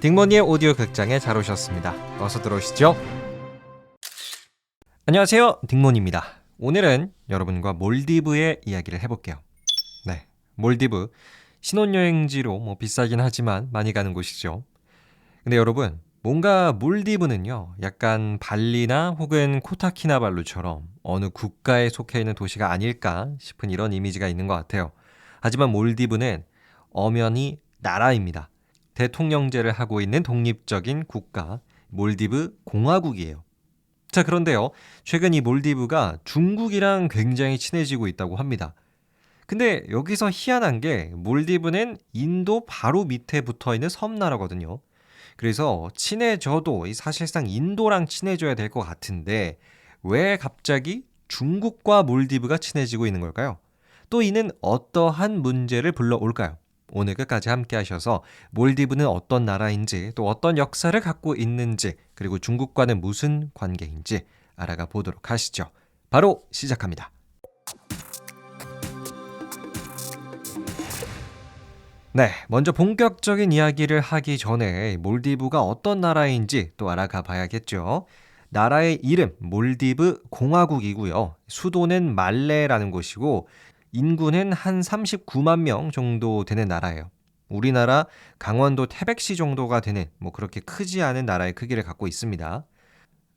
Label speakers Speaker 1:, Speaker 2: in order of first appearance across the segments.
Speaker 1: 딩모니의 오디오 극장에 잘 오셨습니다. 어서 들어오시죠. 안녕하세요. 딩모니입니다. 오늘은 여러분과 몰디브의 이야기를 해볼게요. 네, 몰디브 신혼여행지로 뭐 비싸긴 하지만 많이 가는 곳이죠. 근데 여러분 뭔가 몰디브는요, 약간 발리나 혹은 코타키나발루처럼 어느 국가에 속해 있는 도시가 아닐까 싶은 이런 이미지가 있는 것 같아요. 하지만 몰디브는 엄연히 나라입니다. 대통령제를 하고 있는 독립적인 국가, 몰디브 공화국이에요. 자, 그런데요, 최근 이 몰디브가 중국이랑 굉장히 친해지고 있다고 합니다. 근데 여기서 희한한 게 몰디브는 인도 바로 밑에 붙어 있는 섬나라거든요. 그래서 친해져도 이 사실상 인도랑 친해져야 될 것 같은데 왜 갑자기 중국과 몰디브가 친해지고 있는 걸까요? 또 이는 어떠한 문제를 불러올까요? 오늘 끝까지 함께 하셔서 몰디브는 어떤 나라인지 또 어떤 역사를 갖고 있는지 그리고 중국과는 무슨 관계인지 알아가 보도록 하시죠. 바로 시작합니다. 네, 먼저 본격적인 이야기를 하기 전에 몰디브가 어떤 나라인지 또 알아가 봐야겠죠. 나라의 이름 몰디브 공화국이고요. 수도는 말레라는 곳이고 인구는 한 39만 명 정도 되는 나라예요. 우리나라 강원도 태백시 정도가 되는 뭐 그렇게 크지 않은 나라의 크기를 갖고 있습니다.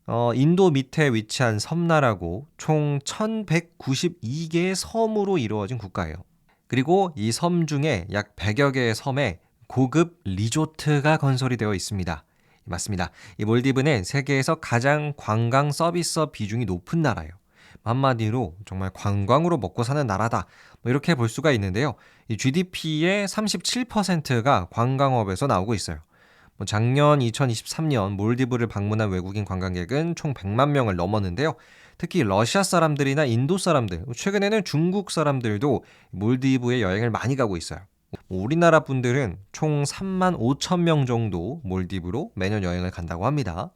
Speaker 1: 어, 인도 밑에 위치한 섬나라고 총 1192개의 섬으로 이루어진 국가예요. 그리고 이 섬 중에 약 100여 개의 섬에 고급 리조트가 건설이 되어 있습니다. 맞습니다. 이 몰디브는 세계에서 가장 관광 서비스 비중이 높은 나라예요. 한마디로 정말 관광으로 먹고 사는 나라다. 뭐 이렇게 볼 수가 있는데요. 이 GDP의 37%가 관광업에서 나오고 있어요. 뭐 작년 2023년 몰디브를 방문한 외국인 관광객은 총 100만 명을 넘었는데요. 특히 러시아 사람들이나 인도 사람들, 최근에는 중국 사람들도 몰디브에 여행을 많이 가고 있어요. 뭐 우리나라 분들은 총 3만 5천 명 정도 몰디브로 매년 여행을 간다고 합니다.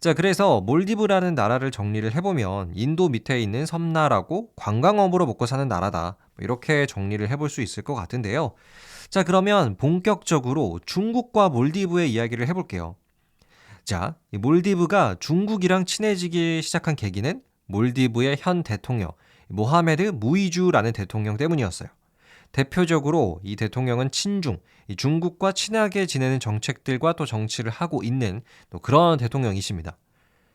Speaker 1: 자, 그래서 몰디브라는 나라를 정리를 해보면 인도 밑에 있는 섬나라고 관광업으로 먹고 사는 나라다. 뭐 이렇게 정리를 해볼 수 있을 것 같은데요. 자, 그러면 본격적으로 중국과 몰디브의 이야기를 해볼게요. 자, 이 몰디브가 중국이랑 친해지기 시작한 계기는 몰디브의 현 대통령, 모하메드 무이주라는 대통령 때문이었어요. 대표적으로 이 대통령은 친중, 이 중국과 친하게 지내는 정책들과 또 정치를 하고 있는 또 그런 대통령이십니다.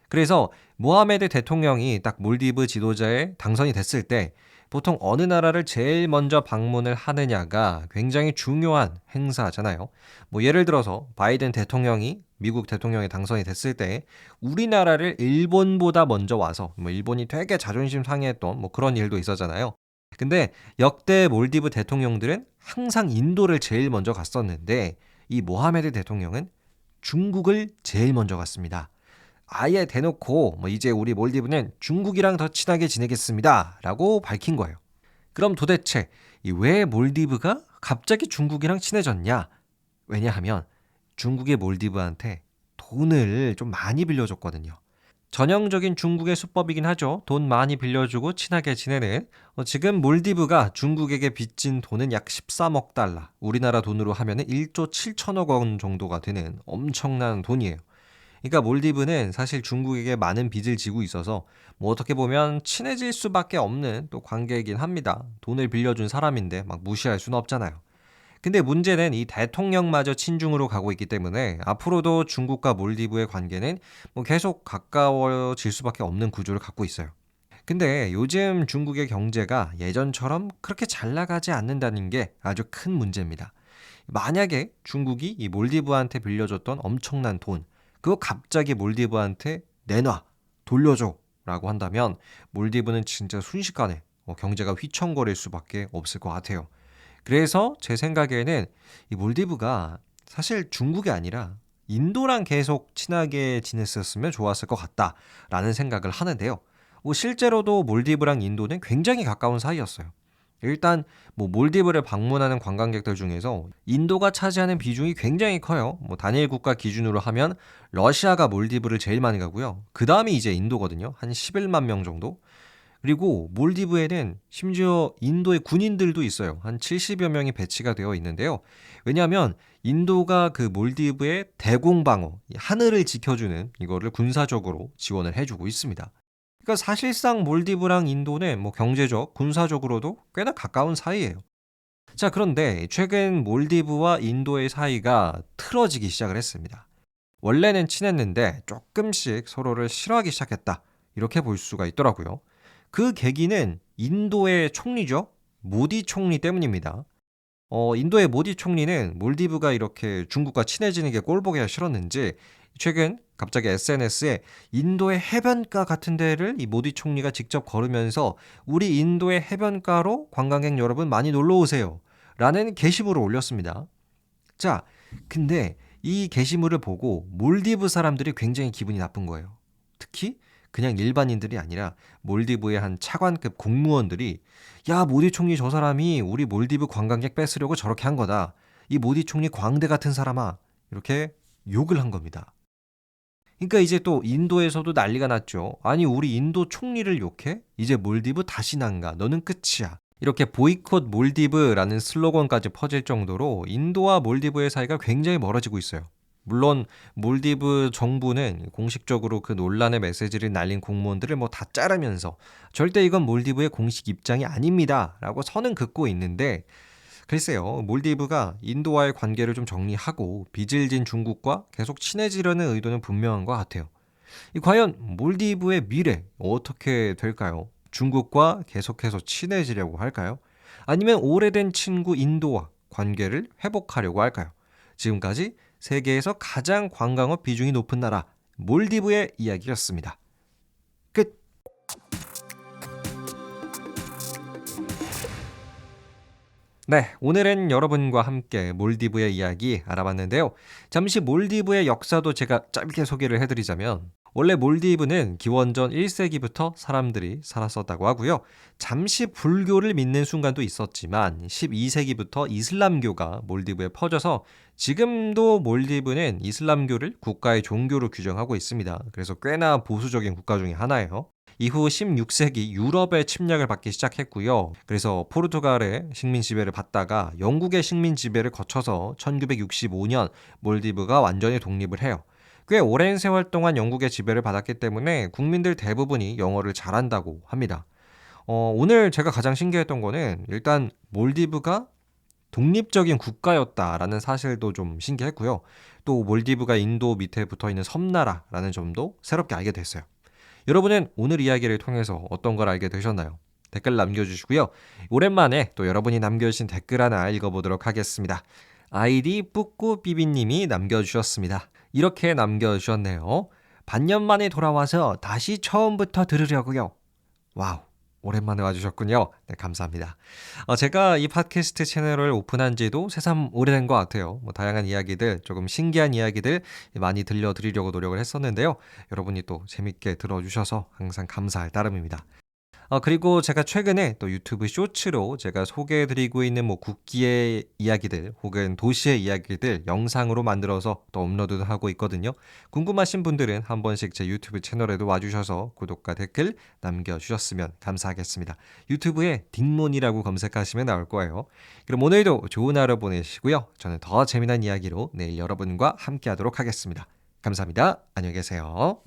Speaker 1: 그래서 모하메드 대통령이 딱 몰디브 지도자에 당선이 됐을 때 보통 어느 나라를 제일 먼저 방문을 하느냐가 굉장히 중요한 행사잖아요. 뭐 예를 들어서 바이든 대통령이 미국 대통령에 당선이 됐을 때 우리나라를 일본보다 먼저 와서 뭐 일본이 되게 자존심 상해했던 뭐 그런 일도 있었잖아요. 근데 역대 몰디브 대통령들은 항상 인도를 제일 먼저 갔었는데 이 모하메드 대통령은 중국을 제일 먼저 갔습니다. 아예 대놓고 뭐 이제 우리 몰디브는 중국이랑 더 친하게 지내겠습니다라고 밝힌 거예요. 그럼 도대체 왜 몰디브가 갑자기 중국이랑 친해졌냐? 왜냐하면 중국의 몰디브한테 돈을 좀 많이 빌려줬거든요. 전형적인 중국의 수법이긴 하죠. 돈 많이 빌려주고 친하게 지내는. 어, 지금 몰디브가 중국에게 빚진 돈은 약 13억 달러. 우리나라 돈으로 하면 1조 7천억 원 정도가 되는 엄청난 돈이에요. 그러니까 몰디브는 사실 중국에게 많은 빚을 지고 있어서 뭐 어떻게 보면 친해질 수밖에 없는 또 관계이긴 합니다. 돈을 빌려준 사람인데 막 무시할 수는 없잖아요. 근데 문제는 이 대통령마저 친중으로 가고 있기 때문에 앞으로도 중국과 몰디브의 관계는 뭐 계속 가까워질 수밖에 없는 구조를 갖고 있어요. 근데 요즘 중국의 경제가 예전처럼 그렇게 잘 나가지 않는다는 게 아주 큰 문제입니다. 만약에 중국이 이 몰디브한테 빌려줬던 엄청난 돈, 그거 갑자기 몰디브한테 내놔, 돌려줘 라고 한다면 몰디브는 진짜 순식간에 어, 경제가 휘청거릴 수밖에 없을 것 같아요. 그래서 제 생각에는 이 몰디브가 사실 중국이 아니라 인도랑 계속 친하게 지냈었으면 좋았을 것 같다라는 생각을 하는데요. 뭐 실제로도 몰디브랑 인도는 굉장히 가까운 사이였어요. 일단 뭐 몰디브를 방문하는 관광객들 중에서 인도가 차지하는 비중이 굉장히 커요. 뭐 단일 국가 기준으로 하면 러시아가 몰디브를 제일 많이 가고요. 그 다음이 이제 인도거든요. 한 11만 명 정도. 그리고 몰디브에는 심지어 인도의 군인들도 있어요. 한 70여 명이 배치가 되어 있는데요. 왜냐하면 인도가 그 몰디브의 대공방어, 하늘을 지켜주는 이거를 군사적으로 지원을 해주고 있습니다. 그러니까 사실상 몰디브랑 인도는 뭐 경제적, 군사적으로도 꽤나 가까운 사이예요. 자, 그런데 최근 몰디브와 인도의 사이가 틀어지기 시작을 했습니다. 원래는 친했는데 조금씩 서로를 싫어하기 시작했다. 이렇게 볼 수가 있더라고요. 그 계기는 인도의 총리죠. 모디 총리 때문입니다. 어, 인도의 모디 총리는 몰디브가 이렇게 중국과 친해지는 게 꼴보기가 싫었는지 최근 갑자기 SNS에 인도의 해변가 같은 데를 이 모디 총리가 직접 걸으면서 우리 인도의 해변가로 관광객 여러분 많이 놀러 오세요. 라는 게시물을 올렸습니다. 자, 근데 이 게시물을 보고 몰디브 사람들이 굉장히 기분이 나쁜 거예요. 특히 그냥 일반인들이 아니라 몰디브의 한 차관급 공무원들이 야 모디 총리 저 사람이 우리 몰디브 관광객 뺏으려고 저렇게 한 거다. 이 모디 총리 광대 같은 사람아 이렇게 욕을 한 겁니다. 그러니까 이제 또 인도에서도 난리가 났죠. 아니 우리 인도 총리를 욕해? 이제 몰디브 다시 난가? 너는 끝이야. 이렇게 보이콧 몰디브라는 슬로건까지 퍼질 정도로 인도와 몰디브의 사이가 굉장히 멀어지고 있어요. 물론 몰디브 정부는 공식적으로 그 논란의 메시지를 날린 공무원들을 뭐 다 자르면서 절대 이건 몰디브의 공식 입장이 아닙니다라고 선은 긋고 있는데 글쎄요 몰디브가 인도와의 관계를 좀 정리하고 빚을 진 중국과 계속 친해지려는 의도는 분명한 것 같아요. 이 과연 몰디브의 미래 어떻게 될까요? 중국과 계속해서 친해지려고 할까요? 아니면 오래된 친구 인도와 관계를 회복하려고 할까요? 지금까지 세계에서 가장 관광업 비중이 높은 나라 몰디브의 이야기였습니다. 끝. 네, 오늘은 여러분과 함께 몰디브의 이야기 알아봤는데요. 잠시 몰디브의 역사도 제가 짧게 소개를 해드리자면 원래 몰디브는 기원전 1세기부터 사람들이 살았었다고 하고요. 잠시 불교를 믿는 순간도 있었지만 12세기부터 이슬람교가 몰디브에 퍼져서 지금도 몰디브는 이슬람교를 국가의 종교로 규정하고 있습니다. 그래서 꽤나 보수적인 국가 중의 하나예요. 이후 16세기 유럽의 침략을 받기 시작했고요. 그래서 포르투갈의 식민 지배를 받다가 영국의 식민 지배를 거쳐서 1965년 몰디브가 완전히 독립을 해요. 꽤 오랜 세월 동안 영국의 지배를 받았기 때문에 국민들 대부분이 영어를 잘한다고 합니다. 어, 오늘 제가 가장 신기했던 거는 일단 몰디브가 독립적인 국가였다라는 사실도 좀 신기했고요. 또 몰디브가 인도 밑에 붙어 있는 섬나라라는 점도 새롭게 알게 됐어요. 여러분은 오늘 이야기를 통해서 어떤 걸 알게 되셨나요? 댓글 남겨주시고요. 오랜만에 또 여러분이 남겨주신 댓글 하나 읽어보도록 하겠습니다. 아이디 뿌꾸비비님이 남겨주셨습니다. 이렇게 남겨주셨네요. 반년 만에 돌아와서 다시 처음부터 들으려고요. 와우. 오랜만에 와주셨군요. 네, 감사합니다. 어, 제가 이 팟캐스트 채널을 오픈한 지도 새삼 오래된 것 같아요. 뭐, 다양한 이야기들, 조금 신기한 이야기들 많이 들려드리려고 노력을 했었는데요. 여러분이 또 재밌게 들어주셔서 항상 감사할 따름입니다. 어, 그리고 제가 최근에 또 유튜브 쇼츠로 제가 소개해드리고 있는 뭐 국기의 이야기들 혹은 도시의 이야기들 영상으로 만들어서 또 업로드도 하고 있거든요. 궁금하신 분들은 한 번씩 제 유튜브 채널에도 와주셔서 구독과 댓글 남겨주셨으면 감사하겠습니다. 유튜브에 딩몬이라고 검색하시면 나올 거예요. 그럼 오늘도 좋은 하루 보내시고요. 저는 더 재미난 이야기로 내일 여러분과 함께 하도록 하겠습니다. 감사합니다. 안녕히 계세요.